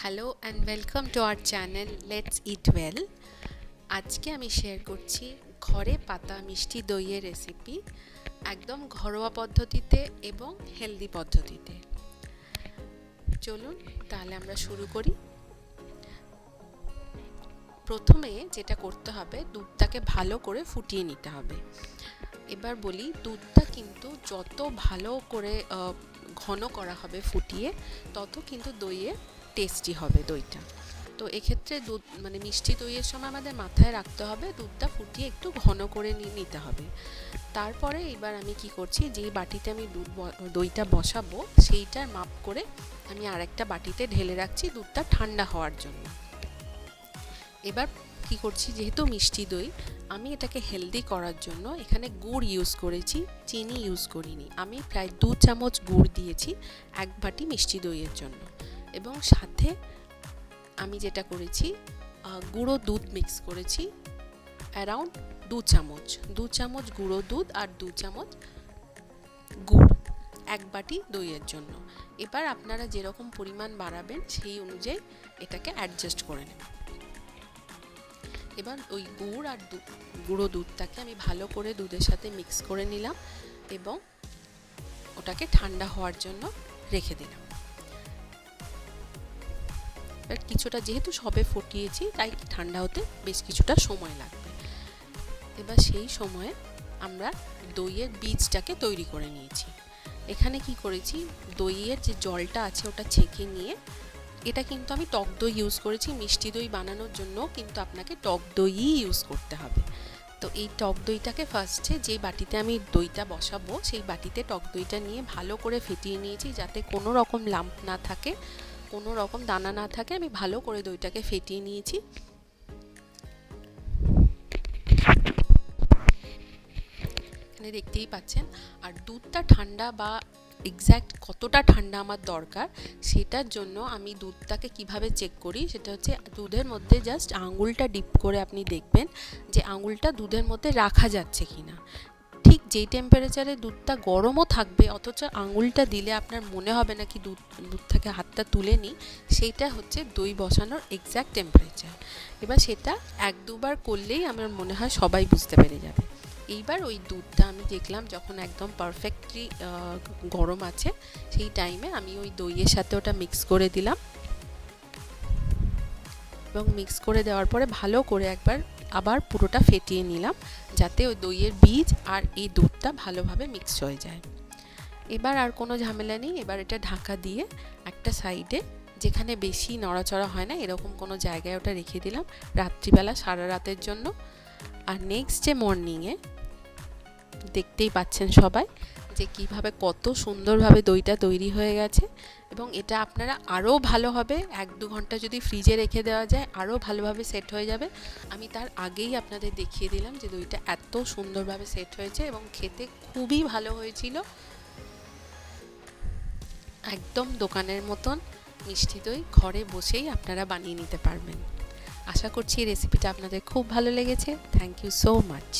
Hello and welcome to our channel let's eat well আজকে আমি share করছি ঘরে পাতা মিষ্টি দইয়ের রেসিপি একদম ঘরোয়া পদ্ধতিতে এবং হেলদি পদ্ধতিতে। চলুন তাহলে আমরা শুরু করি। প্রথমে যেটা করতে হবে, দুধটাকে ভালো করে ফুটিয়ে নিতে হবে। এবার বলি, দুধটা কিন্তু যত ভালো করে ঘন করা হবে ফুটিয়ে, তত কিন্তু দইয়ে টেস্টি হবে দইটা। তো এক্ষেত্রে দুধ মানে মিষ্টি দইয়ের সময় আমাদের মাথায় রাখতে হবে, দুধটা ফুটিয়ে একটু ঘন করে নিতে হবে। তারপরে এবার আমি কি করছি, যে বাটিতে আমি দুধ দইটা বসাবো, সেইটার মাপ করে আমি আরেকটা বাটিতে ঢেলে রাখছি দুধটা ঠান্ডা হওয়ার জন্য। এবার কি করছি, যেহেতু মিষ্টি দই, আমি এটাকে হেলদি করার জন্য এখানে গুড় ইউজ করেছি, চিনি ইউজ করিনি। আমি প্রায় দু চামচ গুড় দিয়েছি, এক বাটি মিষ্টি দইয়ের জন্য। এবং সাথে আমি যেটা করেছি গুঁড়ো দুধ মিক্স করেছি অ্যারাউন্ড দু চামচ। দু চামচ গুঁড়ো দুধ আর দু চামচ গুড়, এক বাটি দইয়ের জন্য। এবার আপনারা যেরকম পরিমাণ বাড়াবেন, সেই অনুযায়ী এটাকে অ্যাডজাস্ট করে নেবেন। এবার ওই গুড় আর গুঁড়ো দুধটাকে আমি ভালো করে দুধের সাথে মিক্স করে নিলাম এবং ওটাকে ঠান্ডা হওয়ার জন্য রেখে দিলাম। এবার কিছুটা যেহেতু সবে ফুটিয়েছি, তাই ঠান্ডা হতে বেশ কিছুটা সময় লাগবে। এবার সেই সময়ে আমরা দইয়ের বীজটাকে তৈরি করে নিয়েছি। এখানে কি করেছি? দইয়ের যে জলটা আছে ওটা ছেঁকে নিয়ে, এটা কিন্তু আমি টক দই ইউজ করেছি, মিষ্টি দই বানানোর জন্য কিন্তু আপনাকে টক দইই ইউজ করতে হবে। তো এই টক দইটাকে ফার্স্টে যে বাটিতে আমি দইটা বসাবো, সেই বাটিতে টক দইটা নিয়ে ভালো করে ফেটিয়ে নিয়েছি যাতে কোনো রকম লাম্প না থাকে। কোনো রকম দানা না থাকে, আমি ভালো করে দইটাকে ফেটিয়ে নিয়েছি। এখানে দেখতেই পাচ্ছেন, আর দুধটা ঠান্ডা বা এক্স্যাক্ট কতটা ঠান্ডা আমার দরকার, সেটার জন্য আমি দুধটাকে কীভাবে চেক করি, সেটা হচ্ছে দুধের মধ্যে জাস্ট আঙুলটা ডিপ করে আপনি দেখবেন যে আঙুলটা দুধের মধ্যে রাখা যাচ্ছে কি না ঠিক যেই টেম্পারেচারে দুধটা গরমও থাকবে, অথচ আঙুলটা দিলে আপনার মনে হবে না কি দুধ দুধ থেকে হাতটা তুলে নিই, সেইটা হচ্ছে দই বসানোর এক্স্যাক্ট টেম্পারেচার এবার সেটা এক দুবার করলেই আমার মনে হয় সবাই বুঝতে পেরে যাবে। এইবার ওই দুধটা আমি দেখলাম যখন একদম পারফেক্টলি গরম আছে, সেই টাইমে আমি ওই দইয়ের সাথে ওটা মিক্স করে দিলাম। এবং মিক্স করে দেওয়ার পরে ভালো করে একবার আবার পুরোটা ফেটিয়ে নিলাম যাতে ওই দইয়ের বীজ আর এই দুধটা ভালোভাবে মিক্স হয়ে যায়। এবার আর কোনো ঝামেলা নেই, এবার এটা ঢাকা দিয়ে একটা সাইডে, যেখানে বেশি নড়াচড়া হয় না, এরকম কোনো জায়গায় ওটা রেখে দিলাম রাত্রিবেলা সারা রাতের জন্য। আর নেক্সট ডে মর্নিংয়ে দেখতেই পাচ্ছেন সবাই যে কীভাবে কত সুন্দরভাবে দইটা তৈরি হয়ে গেছে এবং এটা আপনারা আরও ভালো হবে। এক দু ঘণ্টা যদি ফ্রিজে রেখে দেওয়া যায়, আরও ভালোভাবে সেট হয়ে যাবে। আমি তার আগেই আপনাদের দেখিয়ে দিলাম যে দইটা এত সুন্দরভাবে সেট হয়েছে এবং খেতে খুবই ভালো হয়েছিল। একদম দোকানের মতন মিষ্টি দই ঘরে বসেই আপনারা বানিয়ে নিতে পারবেন। আশা করছি রেসিপিটা আপনাদের খুব ভালো লেগেছে। Thank you so much